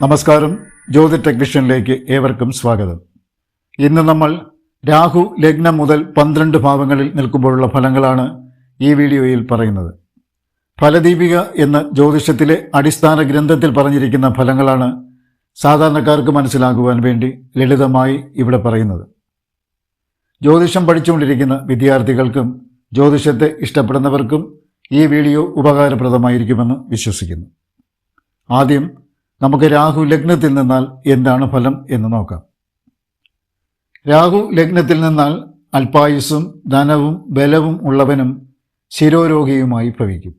നമസ്കാരം. ജ്യോതി ടെക്നീഷ്യനിലേക്ക് ഏവർക്കും സ്വാഗതം. ഇന്ന് നമ്മൾ രാഹു ലഗ്നം മുതൽ പന്ത്രണ്ട് ഭാവങ്ങളിൽ നിൽക്കുമ്പോഴുള്ള ഫലങ്ങളാണ് ഈ വീഡിയോയിൽ പറയുന്നത്. ഫലദീപിക എന്ന ജ്യോതിഷത്തിലെ അടിസ്ഥാന ഗ്രന്ഥത്തിൽ പറഞ്ഞിരിക്കുന്ന ഫലങ്ങളാണ് സാധാരണക്കാർക്ക് മനസ്സിലാക്കുവാൻ വേണ്ടി ലളിതമായി ഇവിടെ പറയുന്നത്. ജ്യോതിഷം പഠിച്ചുകൊണ്ടിരിക്കുന്ന വിദ്യാർത്ഥികൾക്കും ജ്യോതിഷത്തെ ഇഷ്ടപ്പെടുന്നവർക്കും ഈ വീഡിയോ ഉപകാരപ്രദമായിരിക്കുമെന്ന് വിശ്വസിക്കുന്നു. ആദ്യം നമുക്ക് രാഹു ലഗ്നത്തിൽ നിന്നാൽ എന്താണ് ഫലം എന്ന് നോക്കാം. രാഹു ലഗ്നത്തിൽ നിന്നാൽ അല്പായുസ്സും ധനവും ബലവും ഉള്ളവനും ശിരോരോഗിയുമായി ഭവിക്കും.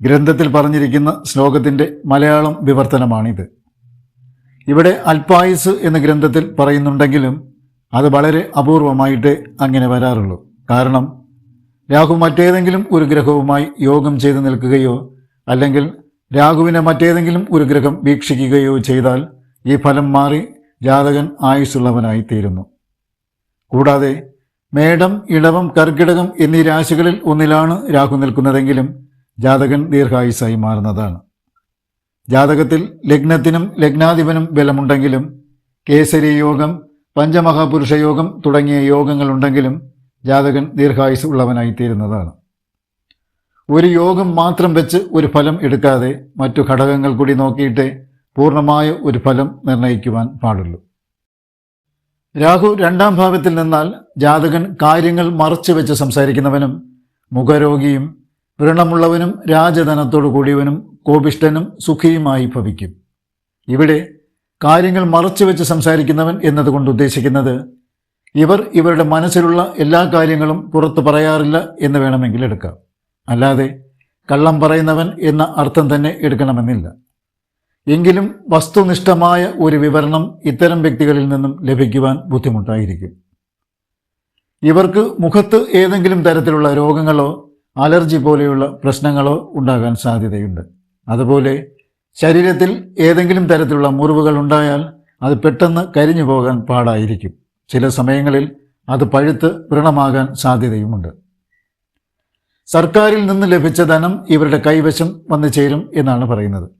ഗ്രന്ഥത്തിൽ പറഞ്ഞിരിക്കുന്ന ശ്ലോകത്തിന്റെ മലയാളം വിവർത്തനമാണിത്. ഇവിടെ അല്പായുസ് എന്ന ഗ്രന്ഥത്തിൽ പറയുന്നുണ്ടെങ്കിലും അത് വളരെ അപൂർവമായിട്ട് അങ്ങനെ വരാറുള്ളൂ. കാരണം രാഹു മറ്റേതെങ്കിലും ഒരു ഗ്രഹവുമായി യോഗം ചെയ്തു നിൽക്കുകയോ അല്ലെങ്കിൽ രാഹുവിനെ മറ്റേതെങ്കിലും ഒരു ഗ്രഹം വീക്ഷിക്കുകയോ ചെയ്താൽ ഈ ഫലം മാറി ജാതകൻ ആയുസ്സുള്ളവനായി തീരുന്നു കൂടാതെ മേടം ഇടവം കർക്കിടകം എന്നീ രാശികളിൽ ഒന്നിലാണ് രാഹു നിൽക്കുന്നതെങ്കിലും ജാതകൻ ദീർഘായുസ്സായി മാറുന്നതാണ്. ജാതകത്തിൽ ലഗ്നത്തിനും ലഗ്നാധിപനും ബലമുണ്ടെങ്കിലും കേസരി യോഗം പഞ്ചമഹാപുരുഷ യോഗം തുടങ്ങിയ യോഗങ്ങളുണ്ടെങ്കിലും ജാതകൻ ദീർഘായുസ് ഉള്ളവനായി തീരുന്നതാണ് ഒരു യോഗം മാത്രം വെച്ച് ഒരു ഫലം എടുക്കാതെ മറ്റു ഘടകങ്ങൾ കൂടി നോക്കിയിട്ട് പൂർണമായ ഒരു ഫലം നിർണയിക്കുവാൻ പാടുള്ളൂ. രാഹു രണ്ടാം ഭാവത്തിൽ നിന്നാൽ ജാതകൻ കാര്യങ്ങൾ മറച്ചു വെച്ച് സംസാരിക്കുന്നവനും മുഖരോഗിയും വ്രണമുള്ളവനും രാജധനത്തോടു കൂടിയവനും കോപിഷ്ഠനും സുഖിയുമായി ഭവിക്കും. ഇവിടെ കാര്യങ്ങൾ മറച്ചു വെച്ച് സംസാരിക്കുന്നവൻ എന്നതുകൊണ്ട് ഉദ്ദേശിക്കുന്നത് ഇവർ ഇവരുടെ മനസ്സിലുള്ള എല്ലാ കാര്യങ്ങളും പുറത്തു പറയാറില്ല എന്ന് വേണമെങ്കിൽ എടുക്കാം. അല്ലാതെ കള്ളം പറയുന്നവൻ എന്ന അർത്ഥം തന്നെ എടുക്കണമെന്നില്ല. എങ്കിലും വസ്തുനിഷ്ഠമായ ഒരു വിവരണം ഇത്തരം വ്യക്തികളിൽ നിന്നും ലഭിക്കുവാൻ ബുദ്ധിമുട്ടായിരിക്കും. ഇവർക്ക് മുഖത്ത് ഏതെങ്കിലും തരത്തിലുള്ള രോഗങ്ങളോ അലർജി പോലെയുള്ള പ്രശ്നങ്ങളോ ഉണ്ടാകാൻ സാധ്യതയുണ്ട്. അതുപോലെ ശരീരത്തിൽ ഏതെങ്കിലും തരത്തിലുള്ള മുറിവുകൾ ഉണ്ടായാൽ അത് പെട്ടെന്ന് കരിഞ്ഞു പോകാൻ പാടായിരിക്കും. ചില സമയങ്ങളിൽ അത് പഴുത്ത് വ്രണമാകാൻ സാധ്യതയുമുണ്ട്. സർക്കാരിൽ നിന്ന് ലഭിച്ച ധനം ഇവരുടെ കൈവശം വന്നു ചേരും എന്നാണ് പറയുന്നത്.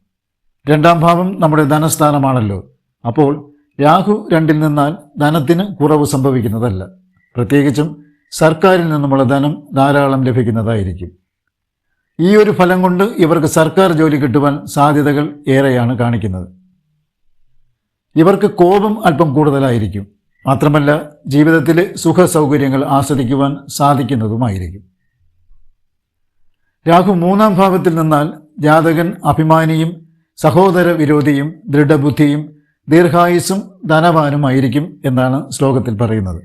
രണ്ടാം ഭാവം നമ്മുടെ ധനസ്ഥാനമാണല്ലോ. അപ്പോൾ രാഹു രണ്ടിൽ നിന്നാൽ ധനത്തിന് കുറവ് സംഭവിക്കുന്നതല്ല. പ്രത്യേകിച്ചും സർക്കാരിൽ നിന്നുമുള്ള ധനം ധാരാളം ലഭിക്കുന്നതായിരിക്കും. ഈ ഒരു ഫലം കൊണ്ട് ഇവർക്ക് സർക്കാർ ജോലി കിട്ടുവാൻ സാധ്യതകൾ ഏറെയാണ് കാണിക്കുന്നത്. ഇവർക്ക് കോപം അല്പം കൂടുതലായിരിക്കും. മാത്രമല്ല ജീവിതത്തിലെ സുഖ സൗകര്യങ്ങൾ ആസ്വദിക്കുവാൻ സാധിക്കുന്നതുമായിരിക്കും. രാഹു മൂന്നാം ഭാവത്തിൽ നിന്നാൽ ജാതകൻ അഭിമാനിയും സഹോദര വിരോധിയും ദൃഢബുദ്ധിയും ദീർഘായുസ്സും ധനവാനുമായിരിക്കും എന്നാണ് ശ്ലോകത്തിൽ പറയുന്നത്.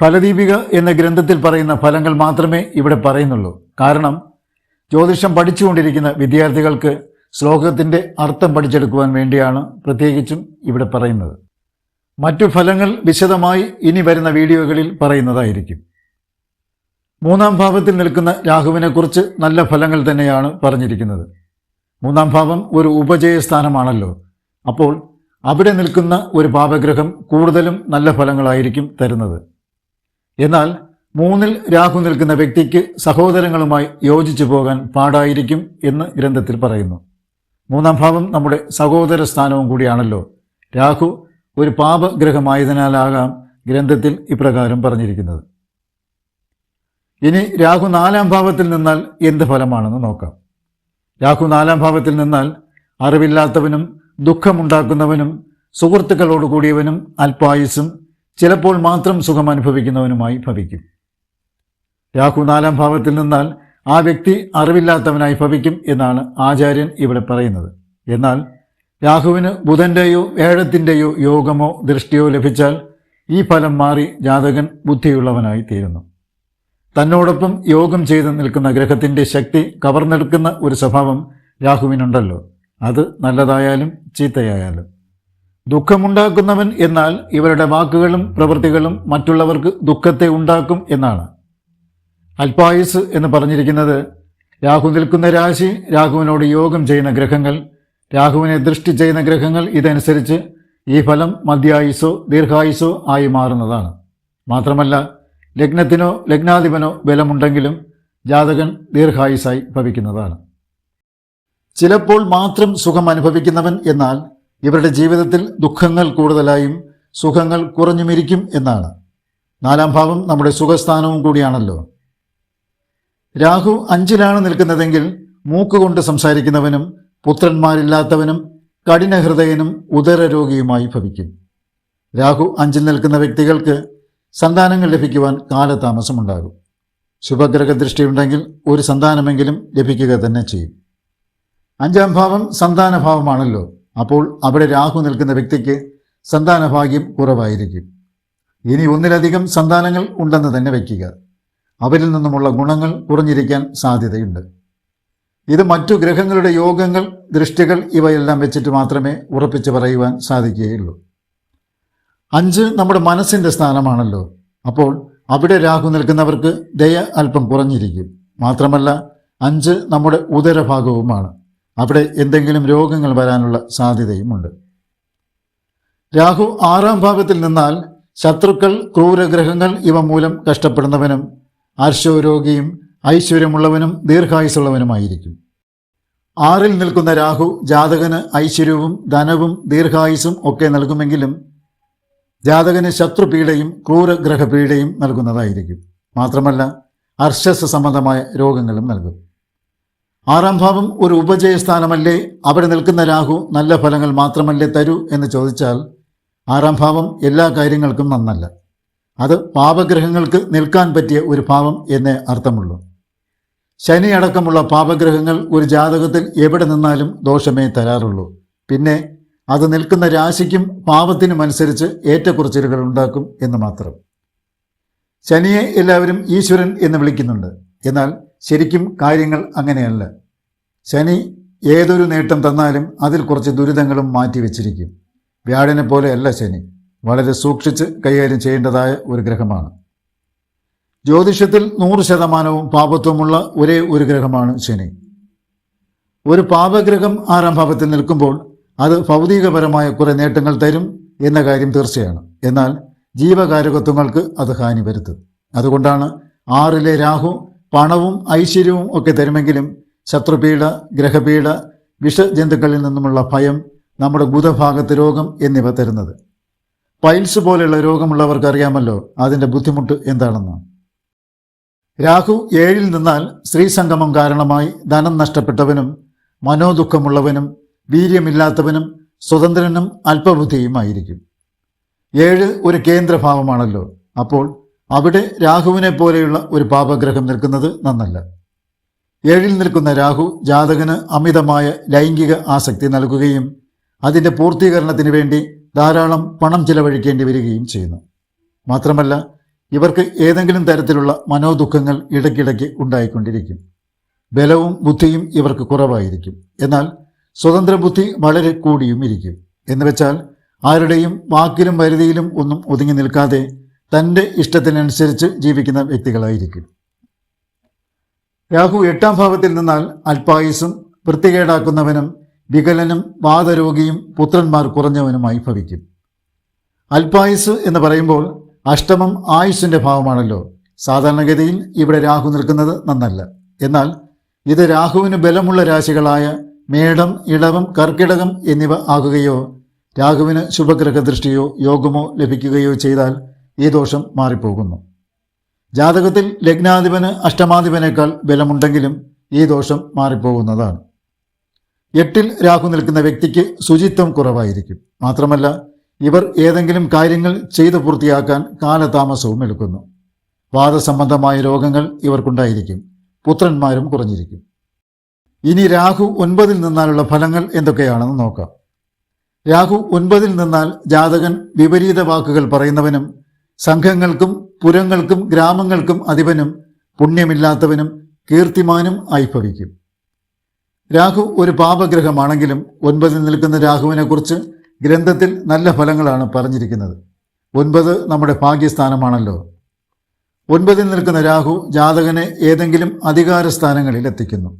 ഫലദീപിക എന്ന ഗ്രന്ഥത്തിൽ പറയുന്ന ഫലങ്ങൾ മാത്രമേ ഇവിടെ പറയുന്നുള്ളൂ. കാരണം ജ്യോതിഷം പഠിച്ചുകൊണ്ടിരിക്കുന്ന വിദ്യാർത്ഥികൾക്ക് ശ്ലോകത്തിന്റെ അർത്ഥം പഠിച്ചെടുക്കുവാൻ വേണ്ടിയാണ് പ്രത്യേകിച്ചും ഇവിടെ പറയുന്നത്. മറ്റു ഫലങ്ങൾ വിശദമായി ഇനി വരുന്ന വീഡിയോകളിൽ പറയുന്നതായിരിക്കും. മൂന്നാം ഭാവത്തിൽ നിൽക്കുന്ന രാഹുവിനെക്കുറിച്ച് നല്ല ഫലങ്ങൾ തന്നെയാണ് പറഞ്ഞിരിക്കുന്നത്. മൂന്നാം ഭാവം ഒരു ഉപജയസ്ഥാനമാണല്ലോ. അപ്പോൾ അവിടെ നിൽക്കുന്ന ഒരു പാപഗ്രഹം കൂടുതലും നല്ല ഫലങ്ങളായിരിക്കും തരുന്നത്. എന്നാൽ മൂന്നിൽ രാഹു നിൽക്കുന്ന വ്യക്തിക്ക് സഹോദരങ്ങളുമായി യോജിച്ചു പോകാൻ പാടായിരിക്കും എന്ന് ഗ്രന്ഥത്തിൽ പറയുന്നു. മൂന്നാം ഭാവം നമ്മുടെ സഹോദര സ്ഥാനവും കൂടിയാണല്ലോ. രാഹു ഒരു പാപഗ്രഹമായതിനാലാകാം ഗ്രന്ഥത്തിൽ ഇപ്രകാരം പറഞ്ഞിരിക്കുന്നത്. ഇനി രാഹു നാലാം ഭാവത്തിൽ നിന്നാൽ എന്ത് ഫലമാണെന്ന് നോക്കാം. രാഹു നാലാം ഭാവത്തിൽ നിന്നാൽ അറിവില്ലാത്തവനും ദുഃഖമുണ്ടാക്കുന്നവനും സുഹൃത്തുക്കളോട് കൂടിയവനും അല്പായുസും ചിലപ്പോൾ മാത്രം സുഖം അനുഭവിക്കുന്നവനുമായി ഭവിക്കും. രാഹു നാലാം ഭാവത്തിൽ നിന്നാൽ ആ വ്യക്തി അറിവില്ലാത്തവനായി ഭവിക്കും എന്നാണ് ആചാര്യൻ ഇവിടെ പറയുന്നത്. എന്നാൽ രാഹുവിന് ബുധന്റെയോ ഏഴത്തിന്റെയോ യോഗമോ ദൃഷ്ടിയോ ലഭിച്ചാൽ ഈ ഫലം മാറി ജാതകൻ ബുദ്ധിയുള്ളവനായി തീരുന്നു. തന്നോടൊപ്പം യോഗം ചെയ്ത് നിൽക്കുന്ന ഗ്രഹത്തിന്റെ ശക്തി കവർന്നെടുക്കുന്ന ഒരു സ്വഭാവം രാഹുവിനുണ്ടല്ലോ. അത് നല്ലതായാലും ചീത്തയായാലും. ദുഃഖമുണ്ടാക്കുന്നവൻ എന്നാൽ ഇവരുടെ വാക്കുകളും പ്രവൃത്തികളും മറ്റുള്ളവർക്ക് ദുഃഖത്തെ ഉണ്ടാക്കും എന്നാണ്. അൽപായുസ് എന്ന് പറഞ്ഞിരിക്കുന്നത് രാഹു നിൽക്കുന്ന രാശി രാഹുവിനോട് യോഗം ചെയ്യുന്ന ഗ്രഹങ്ങൾ രാഹുവിനെ ദൃഷ്ടി ചെയ്യുന്ന ഗ്രഹങ്ങൾ ഇതനുസരിച്ച് ഈ ഫലം മധ്യായുസോ ദീർഘായുസോ ആയി മാറുന്നതാണ്. മാത്രമല്ല ലഗ്നത്തിനോ ലഗ്നാധിപനോ ബലമുണ്ടെങ്കിലും ജാതകൻ ദീർഘായുസായി ഭവിക്കുന്നതാണ്. ചിലപ്പോൾ മാത്രം സുഖം അനുഭവിക്കുന്നവൻ എന്നാൽ ഇവരുടെ ജീവിതത്തിൽ ദുഃഖങ്ങൾ കൂടുതലായും സുഖങ്ങൾ കുറഞ്ഞുമിരിക്കും എന്നാണ്. നാലാം ഭാവം നമ്മുടെ സുഖസ്ഥാനവും കൂടിയാണല്ലോ. രാഹു അഞ്ചിലാണ് നിൽക്കുന്നതെങ്കിൽ മൂക്കുകൊണ്ട് സംസാരിക്കുന്നവനും പുത്രന്മാരില്ലാത്തവനും കഠിനഹൃദയനും ഉദരരോഗിയുമായി ഭവിക്കും. രാഹു അഞ്ചിൽ നിൽക്കുന്ന വ്യക്തികൾക്ക് സന്താനങ്ങൾ ലഭിക്കുവാൻ കാലതാമസമുണ്ടാകും. ശുഭഗ്രഹ ദൃഷ്ടിയുണ്ടെങ്കിൽ ഒരു സന്താനമെങ്കിലും ലഭിക്കുക തന്നെ ചെയ്യും. അഞ്ചാം ഭാവം സന്താനഭാവമാണല്ലോ. അപ്പോൾ അവിടെ രാഹു നിൽക്കുന്ന വ്യക്തിക്ക് സന്താനഭാഗ്യം കുറവായിരിക്കും. ഇനി ഒന്നിലധികം സന്താനങ്ങൾ ഉണ്ടെന്ന് തന്നെ വയ്ക്കുക. അവരിൽ നിന്നുമുള്ള ഗുണങ്ങൾ കുറഞ്ഞിരിക്കാൻ സാധ്യതയുണ്ട്. ഇത് മറ്റു ഗ്രഹങ്ങളുടെ യോഗങ്ങൾ ദൃഷ്ടികൾ ഇവയെല്ലാം വെച്ചിട്ട് മാത്രമേ ഉറപ്പിച്ച് പറയുവാൻ സാധിക്കുകയുള്ളൂ. അഞ്ച് നമ്മുടെ മനസ്സിന്റെ സ്ഥാനമാണല്ലോ. അപ്പോൾ അവിടെ രാഹു നിൽക്കുന്നവർക്ക് ദയ അല്പം കുറഞ്ഞിരിക്കും. മാത്രമല്ല അഞ്ച് നമ്മുടെ ഉദരഭാഗവുമാണ്. അവിടെ എന്തെങ്കിലും രോഗങ്ങൾ വരാനുള്ള സാധ്യതയുമുണ്ട്. രാഹു ആറാം ഭാഗത്തിൽ നിന്നാൽ ശത്രുക്കൾ ക്രൂരഗ്രഹങ്ങൾ ഇവ മൂലം കഷ്ടപ്പെടുന്നവനും ആർശോരോഗിയും ഐശ്വര്യമുള്ളവനും ദീർഘായുസുള്ളവനുമായിരിക്കും ആറിൽ നിൽക്കുന്ന രാഹു ജാതകന് ഐശ്വര്യവും ധനവും ദീർഘായുസും ഒക്കെ നൽകുമെങ്കിലും ജാതകന് ശത്രുപീഡയും ക്രൂരഗ്രഹപീഡയും നൽകുന്നതായിരിക്കും. മാത്രമല്ല അർശസ് സംബന്ധമായ രോഗങ്ങളും നൽകും. ആറാം ഭാവം ഒരു ഉപജയസ്ഥാനമല്ലേ? അവിടെ നിൽക്കുന്ന രാഹു നല്ല ഫലങ്ങൾ മാത്രമല്ലേ തരൂ എന്ന് ചോദിച്ചാൽ ആറാം ഭാവം എല്ലാ കാര്യങ്ങൾക്കും നന്നല്ല. അത് പാപഗ്രഹങ്ങൾക്ക് നിൽക്കാൻ പറ്റിയ ഒരു ഭാവം എന്നേ അർത്ഥമുള്ളൂ. ശനി അടക്കമുള്ള പാപഗ്രഹങ്ങൾ ഒരു ജാതകത്തിൽ എവിടെ നിന്നാലും ദോഷമേ തരാറുള്ളൂ. പിന്നെ അത് നിൽക്കുന്ന രാശിക്കും പാപത്തിനുമനുസരിച്ച് ഏറ്റക്കുറച്ചിലുകൾ ഉണ്ടാക്കും എന്ന് മാത്രം. ശനിയെ എല്ലാവരും ഈശ്വരൻ എന്ന് വിളിക്കുന്നുണ്ട്. എന്നാൽ ശരിക്കും കാര്യങ്ങൾ അങ്ങനെയല്ല. ശനി ഏതൊരു നേട്ടം തന്നാലും അതിൽ കുറച്ച് ദുരിതങ്ങളും മാറ്റിവെച്ചിരിക്കും വ്യാഴനെ പോലെയല്ല ശനി. വളരെ സൂക്ഷിച്ച് കൈകാര്യം ചെയ്യേണ്ടതായ ഒരു ഗ്രഹമാണ്. ജ്യോതിഷത്തിൽ നൂറ് ശതമാനവും പാപത്വമുള്ള ഒരേ ഒരു ഗ്രഹമാണ് ശനി. ഒരു പാപഗ്രഹം ആറാം ഭാവത്തിൽ നിൽക്കുമ്പോൾ അത് ഭൗതികപരമായ കുറേ നേട്ടങ്ങൾ തരും എന്ന കാര്യം തീർച്ചയാണ്. എന്നാൽ ജീവകാരകത്വങ്ങൾക്ക് അത് ഹാനി വരുത്തും. അതുകൊണ്ടാണ് ആറിലെ രാഹു പണവും ഐശ്വര്യവും ഒക്കെ തരുമെങ്കിലും ശത്രുപീഡ ഗ്രഹപീഡ വിഷജന്തുക്കളിൽ നിന്നുമുള്ള ഭയം നമ്മുടെ ബുധഭാഗത്ത് രോഗം എന്നിവ തരുന്നത്. പൈൽസ് പോലെയുള്ള രോഗമുള്ളവർക്ക് അറിയാമല്ലോ അതിന്റെ ബുദ്ധിമുട്ട് എന്താണെന്ന്. രാഹു ഏഴിൽ നിന്നാൽ സ്ത്രീസംഗമം കാരണമായി ധനം നഷ്ടപ്പെട്ടവനും മനോദുഃഖമുള്ളവനും വീര്യമില്ലാത്തവനും സ്വതന്ത്രനും അല്പബുദ്ധിയുമായിരിക്കും. ഏഴ് ഒരു കേന്ദ്രഭാവമാണല്ലോ. അപ്പോൾ അവിടെ രാഹുവിനെ പോലെയുള്ള ഒരു പാപഗ്രഹം നിൽക്കുന്നത് നന്നല്ല. ഏഴിൽ നിൽക്കുന്ന രാഹു ജാതകന് അമിതമായ ലൈംഗിക ആസക്തി നൽകുകയും അതിന്റെ പൂർത്തീകരണത്തിന് വേണ്ടി ധാരാളം പണം ചിലവഴിക്കേണ്ടി വരികയും ചെയ്യുന്നു. മാത്രമല്ല ഇവർക്ക് ഏതെങ്കിലും തരത്തിലുള്ള മനോദുഃഖങ്ങൾ ഇടയ്ക്കിടയ്ക്ക് ഉണ്ടായിക്കൊണ്ടിരിക്കും. ബലവും ബുദ്ധിയും ഇവർക്ക് കുറവായിരിക്കും. എന്നാൽ സ്വതന്ത്ര ബുദ്ധി വളരെ കൂടിയും ഇരിക്കും. എന്ന് വെച്ചാൽ ആരുടെയും വാക്കിലും വരുതിയിലും ഒന്നും ഒതുങ്ങി നിൽക്കാതെ തന്റെ ഇഷ്ടത്തിനനുസരിച്ച് ജീവിക്കുന്ന വ്യക്തികളായിരിക്കും. രാഹു എട്ടാം ഭാവത്തിൽ നിന്നാൽ അൽപായുസും വൃത്തികേടാക്കുന്നവനും വികലനും വാദരോഗിയും പുത്രന്മാർ കുറഞ്ഞവനുമായി ഭവിക്കും. അൽപായുസ് എന്ന് പറയുമ്പോൾ അഷ്ടമം ആയുസിന്റെ ഭാവമാണല്ലോ. സാധാരണഗതിയിൽ ഇവിടെ രാഹു നിൽക്കുന്നത് നന്നല്ല. എന്നാൽ ഇത് രാഹുവിന് ബലമുള്ള രാശികളായ മേടം ഇടവം കർക്കിടകം എന്നിവ ആകുകയോ രാഘുവിന് ശുഭഗ്രഹ ദൃഷ്ടിയോ യോഗമോ ലഭിക്കുകയോ ചെയ്താൽ ഈ ദോഷം മാറിപ്പോകുന്നു. ജാതകത്തിൽ ലഗ്നാധിപന് അഷ്ടമാധിപനേക്കാൾ ബലമുണ്ടെങ്കിലും ഈ ദോഷം മാറിപ്പോകുന്നതാണ്. എട്ടിൽ രാഹു നിൽക്കുന്ന വ്യക്തിക്ക് ശുചിത്വം കുറവായിരിക്കും. മാത്രമല്ല ഇവർ ഏതെങ്കിലും കാര്യങ്ങൾ ചെയ്തു പൂർത്തിയാക്കാൻ കാലതാമസവും എടുക്കുന്നു. വാദസംബന്ധമായ രോഗങ്ങൾ ഇവർക്കുണ്ടായിരിക്കും. പുത്രന്മാരും കുറഞ്ഞിരിക്കും. ഇനി രാഹു ഒൻപതിൽ നിന്നാലുള്ള ഫലങ്ങൾ എന്തൊക്കെയാണെന്ന് നോക്കാം. രാഹു ഒൻപതിൽ നിന്നാൽ ജാതകൻ വിപരീത വാക്കുകൾ പറയുന്നവനും സംഘങ്ങൾക്കും പുരങ്ങൾക്കും ഗ്രാമങ്ങൾക്കും അധിപനും പുണ്യമില്ലാത്തവനും കീർത്തിമാനും ആയി ഭവിക്കും രാഹു ഒരു പാപഗ്രഹമാണെങ്കിലും ഒൻപതിൽ നിൽക്കുന്ന രാഹുവിനെക്കുറിച്ച് ഗ്രന്ഥത്തിൽ നല്ല ഫലങ്ങളാണ് പറഞ്ഞിരിക്കുന്നത്. ഒൻപത് നമ്മുടെ ഭാഗ്യസ്ഥാനമാണല്ലോ. ഒൻപതിൽ നിൽക്കുന്ന രാഹു ജാതകനെ ഏതെങ്കിലും അധികാര സ്ഥാനങ്ങളിൽ എത്തിക്കുന്നു.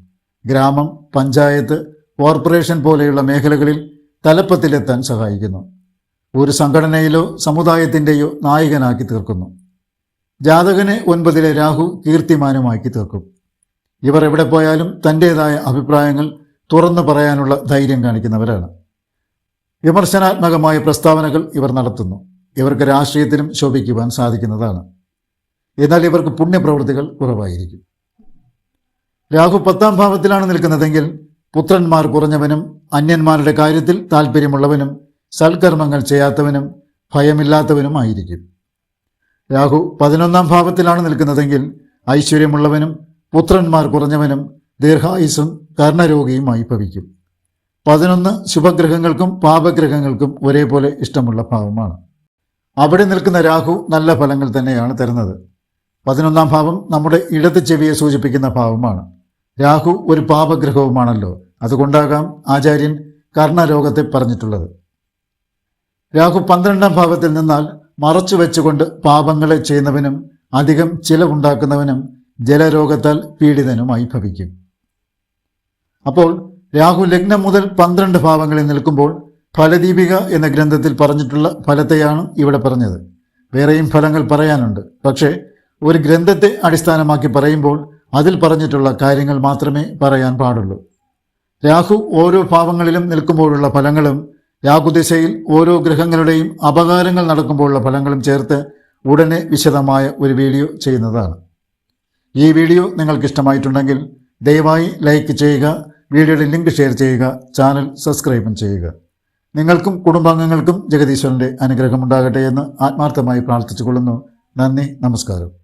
ഗ്രാമം പഞ്ചായത്ത് കോർപ്പറേഷൻ പോലെയുള്ള മേഖലകളിൽ തലപ്പത്തിലെത്താൻ സഹായിക്കുന്നു. ഒരു സംഘടനയിലോ സമുദായത്തിന്റെയോ നായകനാക്കി തീർക്കുന്നു. ജാതകനെ ഒൻപതിലെ രാഹു കീർത്തിമാനുമാക്കി തീർക്കും. ഇവർ എവിടെ പോയാലും തന്റേതായ അഭിപ്രായങ്ങൾ തുറന്നു പറയാനുള്ള ധൈര്യം കാണിക്കുന്നവരാണ്. വിമർശനാത്മകമായ പ്രസ്താവനകൾ ഇവർ നടത്തുന്നു. ഇവർക്ക് രാഷ്ട്രീയത്തിനും ശോഭിക്കുവാൻ സാധിക്കുന്നതാണ്. എന്നാൽ ഇവർക്ക് പുണ്യപ്രവൃത്തികൾ കുറവായിരിക്കും. രാഹു പത്താം ഭാവത്തിലാണ് നിൽക്കുന്നതെങ്കിൽ പുത്രന്മാർ കുറഞ്ഞവനും അന്യന്മാരുടെ കാര്യത്തിൽ താല്പര്യമുള്ളവനും സൽക്കർമ്മങ്ങൾ ചെയ്യാത്തവനും ഭയമില്ലാത്തവനും ആയിരിക്കും. രാഹു പതിനൊന്നാം ഭാവത്തിലാണ് നിൽക്കുന്നതെങ്കിൽ ഐശ്വര്യമുള്ളവനും പുത്രന്മാർ കുറഞ്ഞവനും ദീർഘായുസും കർണരോഗിയുമായി ഭവിക്കും. പതിനൊന്ന് ശുഭഗ്രഹങ്ങൾക്കും പാപഗ്രഹങ്ങൾക്കും ഒരേപോലെ ഇഷ്ടമുള്ള ഭാവമാണ്. അവിടെ നിൽക്കുന്ന രാഹു നല്ല ഫലങ്ങൾ തന്നെയാണ് തരുന്നത്. പതിനൊന്നാം ഭാവം നമ്മുടെ ഇടത് ചെവിയെ സൂചിപ്പിക്കുന്ന ഭാവമാണ്. രാഹു ഒരു പാപഗ്രഹവുമാണല്ലോ. അതുകൊണ്ടാകാം ആചാര്യൻ കർണരോഗത്തെ പറഞ്ഞിട്ടുള്ളത്. രാഹു പന്ത്രണ്ടാം ഭാവത്തിൽ നിന്നാൽ മറച്ചു വെച്ചുകൊണ്ട് പാപങ്ങളെ ചെയ്യുന്നവനും അധികം ചിലവുണ്ടാക്കുന്നവനും ജലരോഗത്താൽ പീഡിതനുമായി ഭവിക്കും. അപ്പോൾ രാഹു ലഗ്നം മുതൽ പന്ത്രണ്ട് ഭാവങ്ങളിൽ നിൽക്കുമ്പോൾ ഫലദീപിക എന്ന ഗ്രന്ഥത്തിൽ പറഞ്ഞിട്ടുള്ള ഫലത്തെയാണ് ഇവിടെ പറഞ്ഞത്. വേറെയും ഫലങ്ങൾ പറയാനുണ്ട്. പക്ഷേ ഒരു ഗ്രന്ഥത്തെ അടിസ്ഥാനമാക്കി പറയുമ്പോൾ അതിൽ പറഞ്ഞിട്ടുള്ള കാര്യങ്ങൾ മാത്രമേ പറയാൻ പാടുള്ളൂ. രാഹു ഓരോ ഭാവങ്ങളിലും നിൽക്കുമ്പോഴുള്ള ഫലങ്ങളും രാഹുദിശയിൽ ഓരോ ഗ്രഹങ്ങളുടെയും അപകാരങ്ങൾ നടക്കുമ്പോഴുള്ള ഫലങ്ങളും ചേർത്ത് ഉടനെ വിശദമായ ഒരു വീഡിയോ ചെയ്യുന്നതാണ്. ഈ വീഡിയോ നിങ്ങൾക്കിഷ്ടമായിട്ടുണ്ടെങ്കിൽ ദയവായി ലൈക്ക് ചെയ്യുക വീഡിയോയുടെ ലിങ്ക് ഷെയർ ചെയ്യുക ചാനൽ സബ്സ്ക്രൈബും ചെയ്യുക. നിങ്ങൾക്കും കുടുംബാംഗങ്ങൾക്കും ജഗദീശ്വരന്റെ അനുഗ്രഹമുണ്ടാകട്ടെ എന്ന് ആത്മാർത്ഥമായി പ്രാർത്ഥിച്ചുകൊള്ളുന്നു. നന്ദി നമസ്കാരം.